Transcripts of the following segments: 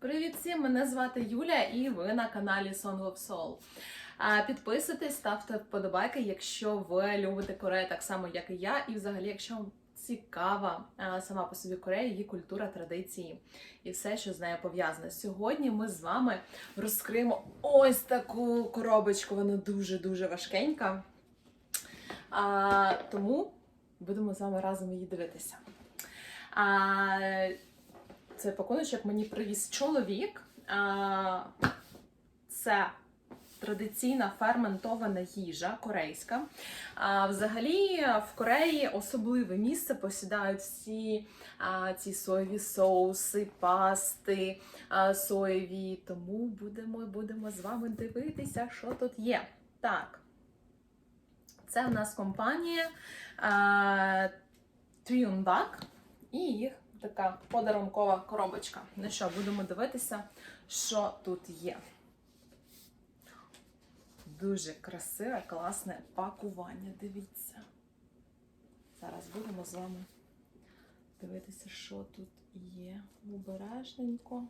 Привіт всім! Мене звати Юля, і ви на каналі Song of Soul. Підписуйтесь, ставте вподобайки, якщо ви любите Корею так само, як і я, і взагалі, якщо вам цікава сама по собі Корея, її культура, традиції і все, що з нею пов'язане. Сьогодні ми з вами розкриємо ось таку коробочку. Вона дуже дуже важкенька. А, тому будемо з вами разом її дивитися. А, це пакуночок мені привіз чоловік. Це традиційна ферментована їжа корейська. А, Взагалі в Кореї особливе місце посідають всі а, ці соєві соуси, пасти а, соєві. Тому будемо, будемо з вами дивитися, що тут є. Так. Це в нас компанія а, і їх така подарункова коробочка. Ну що, будемо дивитися, що тут є. Дуже красиве, класне пакування. Дивіться. Зараз будемо з вами дивитися, що тут є. Обережненько.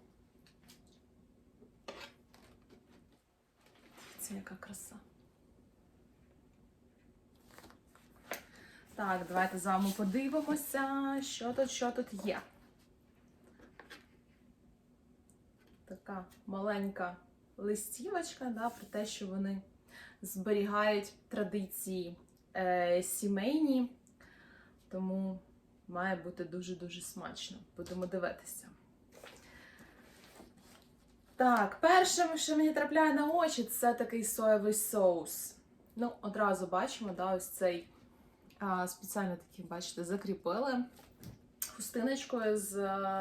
Дивіться, яка краса. Так, давайте з вами подивимося, що тут, що тут є. Така маленька листівочка, да, про те, що вони зберігають традиції е, сімейні, тому має бути дуже-дуже смачно. Будемо дивитися. Так, першим, що мені трапляє на очі, це такий соєвий соус. Ну, одразу бачимо, да, ось цей спеціально такі, бачите, закріпили хустиночкою з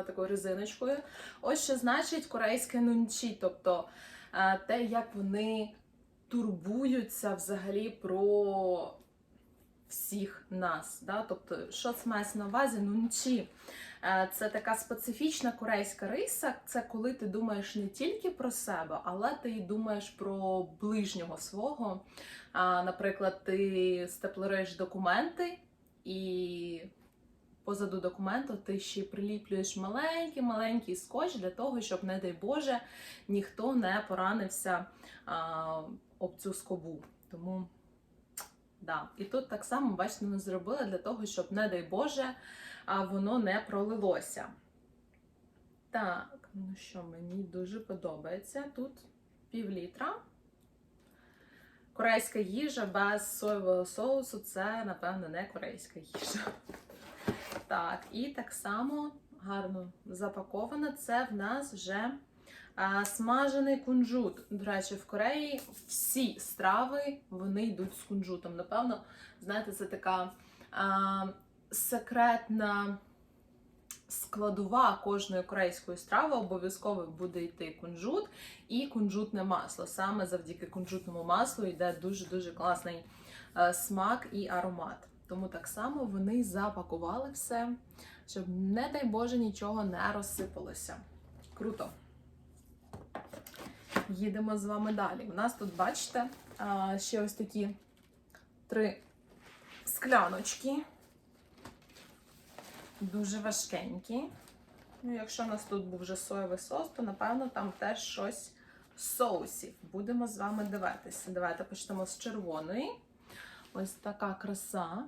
такою резиночкою. Ось що значить корейське нунчі, тобто те, як вони турбуються взагалі про всіх нас. Да? Тобто, що це мається на увазі? Нунчі. Е, Це така специфічна корейська риса. Це коли ти думаєш не тільки про себе, але ти й думаєш про ближнього свого. Наприклад, ти степлериш документи, і позаду документу ти ще приліплюєш маленький-маленький скотч для того, щоб, не дай Боже, ніхто не поранився об цю скобу. Тому, да. І тут так само, бачите, ми зробили для того, щоб, не дай Боже, а воно не пролилося. Так, ну що, мені дуже подобається. Тут пів літра. Корейська їжа без соєвого соусу це, напевно, не корейська їжа. Так, і так само гарно запаковано. Це в нас вже а, смажений кунжут. До речі, в Кореї всі страви вони йдуть з кунжутом. Напевно, знаєте, це така а, секретна складова кожної корейської страви обов'язково буде йти кунжут і кунжутне масло. Саме завдяки кунжутному маслу йде дуже-дуже класний е, смак і аромат. Тому так само вони запакували все, щоб, не дай Боже, нічого не розсипалося. Круто. Їдемо з вами далі. У нас тут, бачите, ще ось такі три скляночки. Дуже важкенькі. Ну, якщо у нас тут був вже соєвий сос, то напевно там теж щось з соусів. Будемо з вами дивитися. Давайте почнемо з червоної. Ось така краса.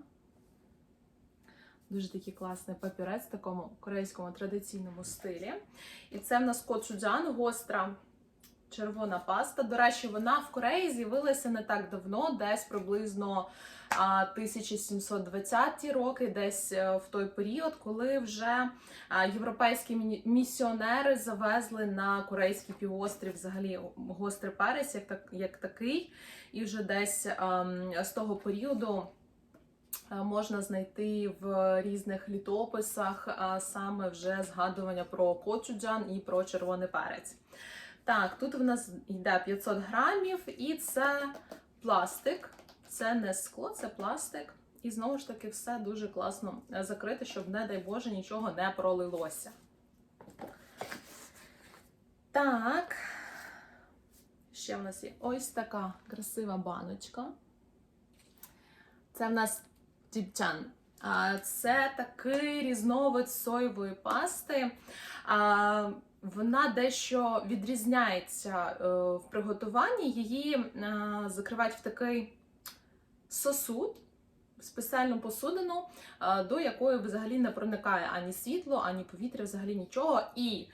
Дуже такий класний папірець в такому корейському традиційному стилі. І це в нас кочуджан, гостра червона паста. До речі, вона в Кореї з'явилася не так давно, десь приблизно 1720-ті роки, десь е, в той період, коли вже європейські місіонери завезли на корейський півострів взагалі гострий перець, як, так, як такий, і вже десь ем, з того періоду. е, Можна знайти в різних літописах саме вже згадування про кочуджан і про червоний перець. Так, тут в нас йде 500 грамів, і це пластик. Це не скло, це пластик. І знову ж таки, все дуже класно е, закрите, щоб, не дай Боже, нічого не пролилося. Так. Ще в нас є ось така красива баночка. Це в нас тіпчан. А, Це такий різновид соєвої пасти. Вона дещо відрізняється е, в приготуванні. Її е, закривають в такий сосуд, спеціальну посудину, е, до якої взагалі не проникає ані світло, ані повітря, взагалі нічого. І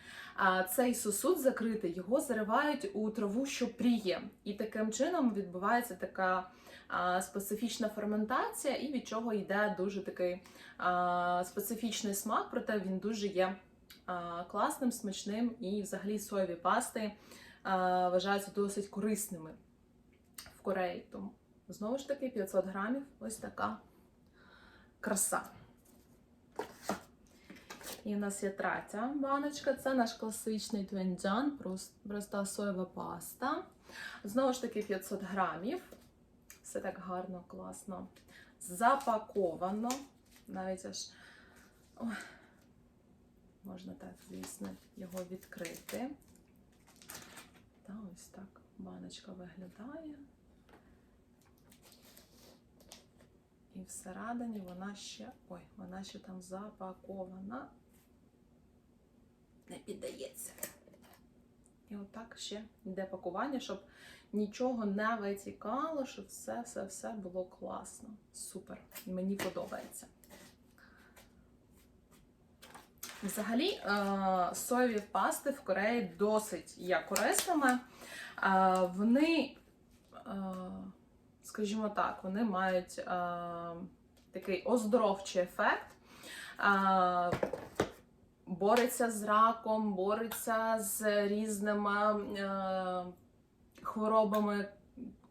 цей сосуд закритий, його заривають у траву, що пріє. І таким чином відбувається така специфічна ферментація, і від чого йде дуже такий специфічний смак, проте він дуже є класним, смачним і взагалі соєві пасти вважаються досить корисними в Кореї. Тому знову ж таки 500 грамів ось така краса. І у нас є третя баночка, це наш класичний твенджан, проста соєва паста. Знову ж таки 500 грамів. Все так гарно, класно. Запаковано. Навіть аж. Ой. Можна так, звісно, його відкрити. Та ось так баночка виглядає. І всередині вона ще. Ой, вона ще там запакована. Не піддається. І отак ще йде пакування, щоб нічого не витікало, щоб все-все-все було класно. Супер. Мені подобається. Взагалі, е, соєві пасти в Кореї досить є корисними. Е, Вони, е, скажімо так, вони мають такий оздоровчий ефект. Бореться з раком, бореться з різними хворобами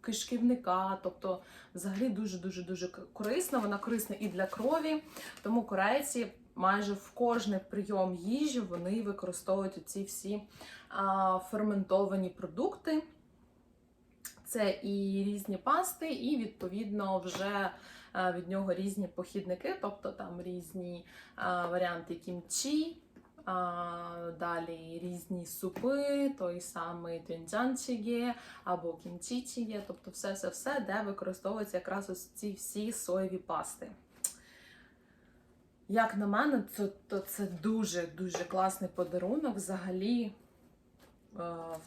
кишківника. Тобто, взагалі дуже-дуже дуже корисна. Вона корисна і для крові. Тому корейці майже в кожний прийом їжі вони використовують ці всі а, ферментовані продукти. Це і різні пасти, і відповідно вже а, від нього різні похідники, тобто там різні а, варіанти кімчі, а, далі різні супи, той самий тюнджанчіге або кімчічіге, тобто все-все-все, де використовуються якраз ось ці всі соєві пасти. Як на мене, то, то це дуже-дуже класний подарунок взагалі е,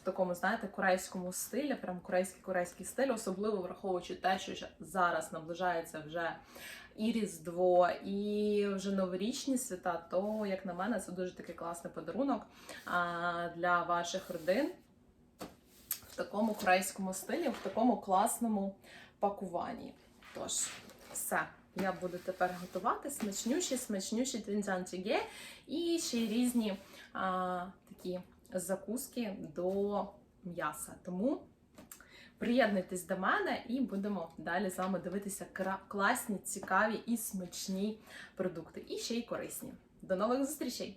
в такому, знаєте, корейському стилі, прям корейський корейський стиль, особливо враховуючи те, що зараз наближається вже і Різдво, і вже новорічні свята, то, як на мене, це дуже такий класний подарунок для ваших родин в такому корейському стилі, в такому класному пакуванні. Тож, все. Я буду тепер готувати смачнющі, смачнющі твінзантіге і ще різні а, такі закуски до м'яса. Тому приєднуйтесь до мене і будемо далі з вами дивитися класні, цікаві і смачні продукти. І ще й корисні. До нових зустрічей!